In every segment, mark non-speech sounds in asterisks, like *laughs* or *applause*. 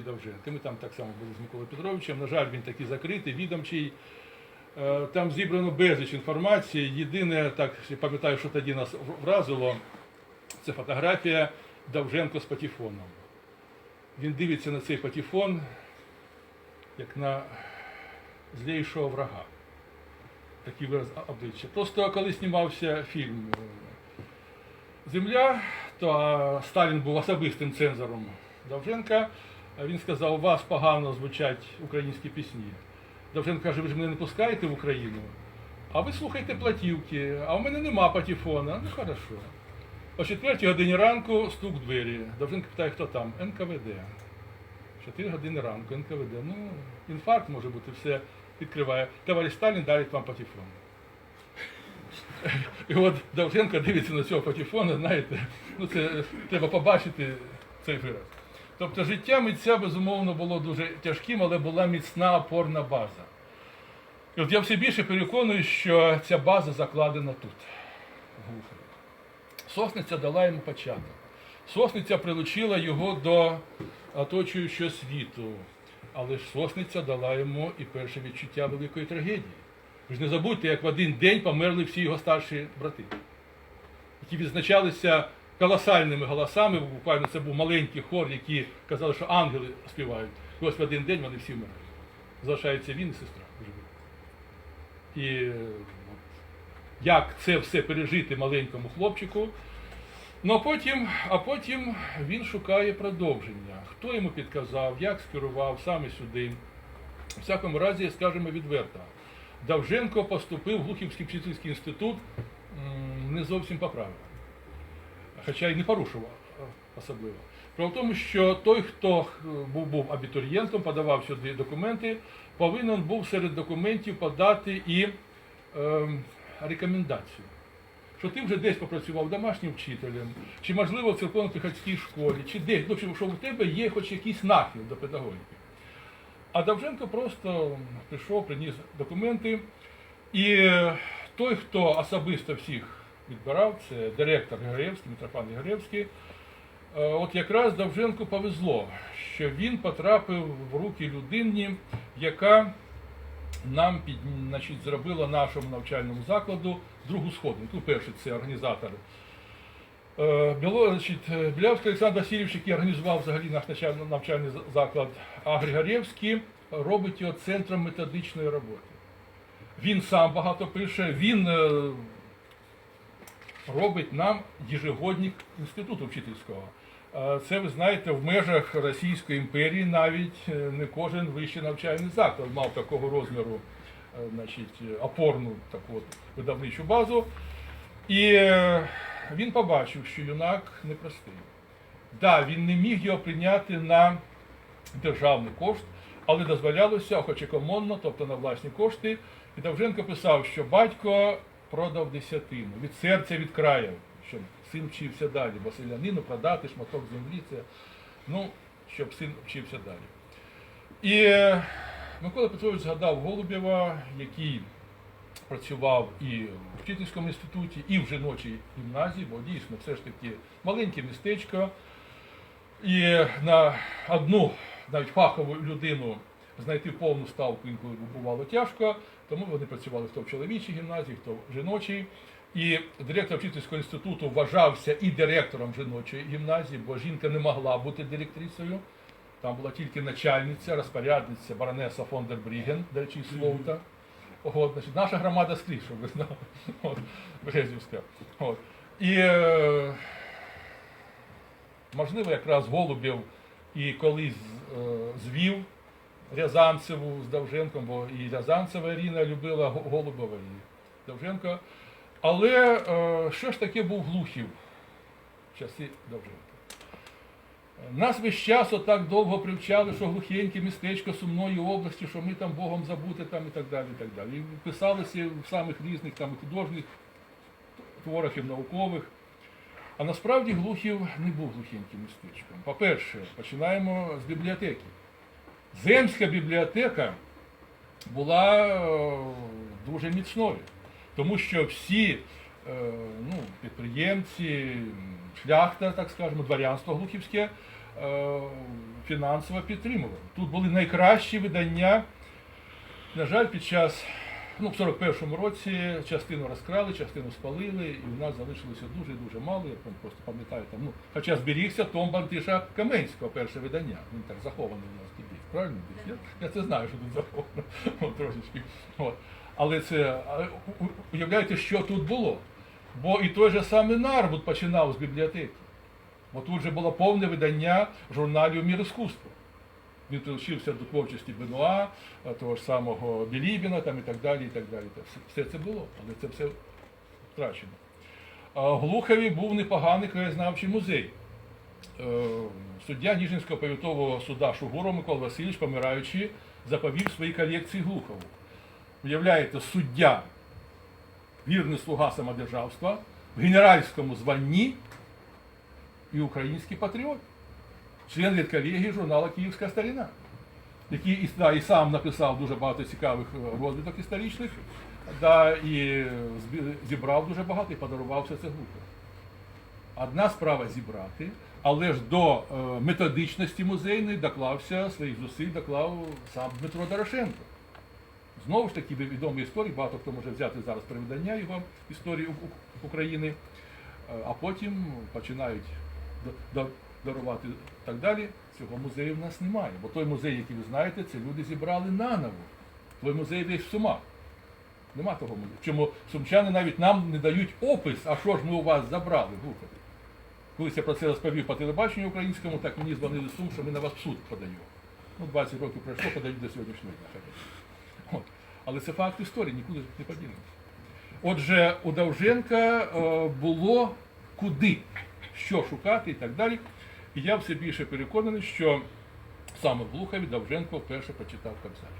Довженка. Ми там так само були з Миколою Петровичем. На жаль, він такий закритий, відомчий. Е, Там зібрано безліч інформації. Єдине, так пам'ятаю, що тоді нас вразило, це фотографія Довженко з патефоном. Він дивиться на цей патефон, як на злійшого врага. Такий вираз обличчя. Просто коли знімався фільм е, Земля, то Сталін був особистим цензором Довженка. Він сказав, у вас погано звучать українські пісні. Довженко каже, ви ж мене не пускаєте в Україну, а ви слухайте платівки, а у мене нема патефона. Ну хорошо. О 4 годині ранку стук в двері. Довженко питає, хто там? НКВД. 4 години ранку, НКВД. Ну, інфаркт може бути, все відкриває. Товариш Сталін дарить вам патефон. І от Довженко дивиться на цього патефона, знаєте, ну це треба побачити цей вираз. Тобто життя митця, безумовно, було дуже тяжким, але була міцна опорна база. І от я все більше переконую, що ця база закладена тут, в Глухові. Сосниця дала йому початок. Сосниця прилучила його до оточуючого світу. Але ж Сосниця дала йому і перше відчуття великої трагедії. Ви ж не забудьте, як в один день померли всі його старші брати, які відзначалися колосальними голосами. Буквально це був маленький хор, які казали, що ангели співають. І ось в один день вони всі вмирають. Залишається він і сестра. І як це все пережити маленькому хлопчику. Ну а потім, а потім він шукає продовження. Хто йому підказав, як скерував саме сюди. У всякому разі, скажемо відверто, Давженко поступив в Глухівський вчительський інститут не зовсім по правилам. Хоча й не порушував е, особливо. Справа в тому, що той, хто е, був, був абітурієнтом, подавав сюди документи, повинен був серед документів подати і е, рекомендацію. Що ти вже десь попрацював домашнім вчителем, чи можливо в церковно-приходській школі, чи десь, ну, що в тебе є хоч якийсь нахил до педагогіки. А Давженко просто прийшов, приніс документи. І е, той, хто особисто всіх відбирав, це директор Григорєвський, Митрофан Григорєвський. Е, От якраз Давженку повезло, що він потрапив в руки людині, яка нам під, значить, зробила нашому навчальному закладу другу сходинку. Перший це організатор Е, Біло, значить, Білявський Олександр Васильович, який організував взагалі наш навчальний, навчальний заклад, а Григорєвський робить його центром методичної роботи. Він сам багато пише, він е, робить нам єжегодник інституту вчительського. Це ви знаєте, в межах Російської імперії навіть е, не кожен вищий навчальний заклад мав такого розміру, е, значить, опорну таку от видавничу базу. І е, він побачив, що юнак непростий. Да, він не міг його прийняти на державний кошт, але дозволялося, хоч і комонно, тобто на власні кошти. І Довженко писав, що батько продав десятину від серця від краю, щоб син вчився далі, бо селянину продати шматок землі, це ну, щоб син вчився далі. І е, Микола Петрович згадав Голубєва, який працював і в вчительському інституті, і в жіночій гімназії, бо дійсно все ж таки маленьке містечко. І на одну навіть фахову людину знайти повну ставку інколи бувало тяжко, тому вони працювали хто в чоловічій гімназії, хто в жіночій. І директор вчительського інституту вважався і директором жіночої гімназії, бо жінка не могла бути директрисою. Там була тільки начальниця, розпорядниця баронеса фон дер Бріген, до речі, Слоута. От, значить, наша громада скрізь, щоб ви знали, *laughs* от. От. І е, можливо, якраз Голубів і колись е, звів Рязанцеву з Довженком, бо і Рязанцева Ірина любила Голубова і Довженка. Але е, що ж таке був Глухів в часи Довженка? Нас весь час отак довго привчали, що глухеньке містечко сумної області, що ми там Богом забути там і так далі. І так далі. І писалося в самих різних там художніх творах і наукових. А насправді Глухів не був глухеньким містечком. По-перше, починаємо з бібліотеки. Земська бібліотека була е, дуже міцною, тому що всі е, ну, підприємці, шляхта, так скажемо, дворянство глухівське, е, фінансово підтримували. Тут були найкращі видання. На жаль, під час ну, в 41-му році частину розкрали, частину спалили, і в нас залишилося дуже дуже мало. Я просто пам'ятаю там. Ну, хоча зберігся Том Бантиша Каменського, перше видання. Він так захований у нас. Правильно? Я, я це знаю, що тут заховано От, трошечки. От. Але це уявляєте, що тут було? Бо і той же самий Нарбут починав з бібліотеки. Бо тут же було повне видання журналів Мір іскусства. Він долучився до творчості Бенуа, того ж самого Білібіна там, і так далі. і так далі. Все це було, але це все втрачено. В Глухові був непоганий краєзнавчий музей. Е, Суддя Ніжинського повітового суда Шугуров Микола Васильович, помираючи, заповів свої колекції Глухову. Уявляєте, суддя, вірний слуга самодержавства, в генеральському званні і український патріот член редколегії журналу Київська старина, який да, і сам написав дуже багато цікавих е, розвідок історичних, да, і зібрав дуже багато і подарував все це групі. Одна справа зібрати, але ж до е, методичності музейної доклався своїх зусиль, доклав сам Дмитро Дорошенко. Знову ж таки, відомі історії, багато хто може взяти зараз перевидання його історії України, Е, а потім починають дарувати так далі. Цього музею в нас немає. Бо той музей, який ви знаєте, це люди зібрали наново. Той музей десь в Сумах. Нема того музею. Чому сумчани навіть нам не дають опис, а що ж ми у вас забрали Глухові. Колись я про це розповів по телебаченню українському, так мені дзвонили Сум, що ми на вас в суд подаємо. Ну, 20 років пройшло, подають до сьогоднішнього дня. От. Але це факт історії, нікуди не поділимося. Отже, у Довженка е, було куди, що шукати і так далі. І я все більше переконаний, що саме в Глухові Довженко вперше прочитав Кобзар.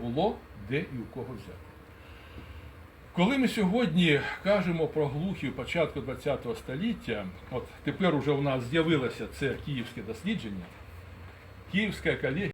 Було де і у кого взяти. Коли ми сьогодні кажемо про глухів початку ХХ століття, от тепер уже у нас з'явилося це київське дослідження, Київська колегія